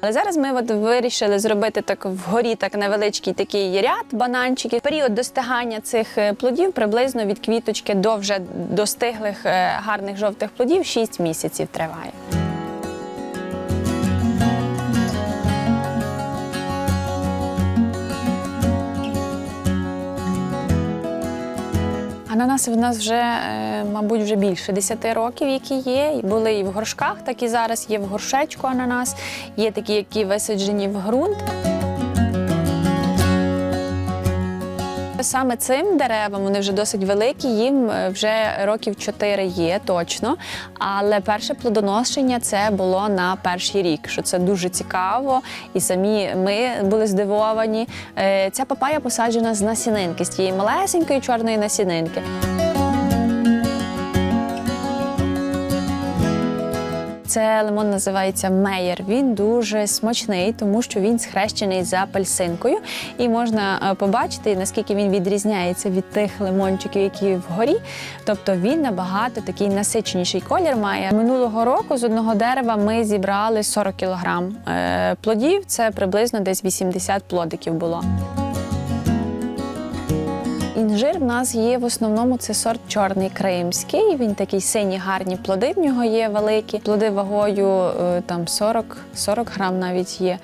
Але зараз ми от вирішили зробити так вгорі так невеличкий такий ряд бананчиків. Період достигання цих е, плодів приблизно від квіточки до вже достиглих е, гарних жовтих плодів 6 місяців триває. Ананаси в нас вже, е, мабуть, вже більше 10 років, які є. Були і в горшках, так і зараз є в горшечку ананас, є такі, які висаджені в ґрунт. Саме цим деревам вони вже досить великі, їм е, вже років 4 є точно. Але перше плодоношення це було на перший рік, що це дуже цікаво. І самі ми були здивовані. Е, Ця папая посаджена з насінинки, з тієї малесенької чорної насінинки. Це лимон називається меєр. Він дуже смачний, тому що він схрещений з апельсинкою. І можна е, побачити, наскільки він відрізняється від тих лимончиків, які вгорі. Тобто він набагато такий насиченіший колір має. Минулого року з одного дерева ми зібрали 40 кілограм е, плодів. Це приблизно десь 80 плодиків було. Інжир в нас є в основному це сорт чорний кримський. Він такий сині, гарні плоди в нього є великі. Плоди вагою е, там 40, 40 грам навіть є.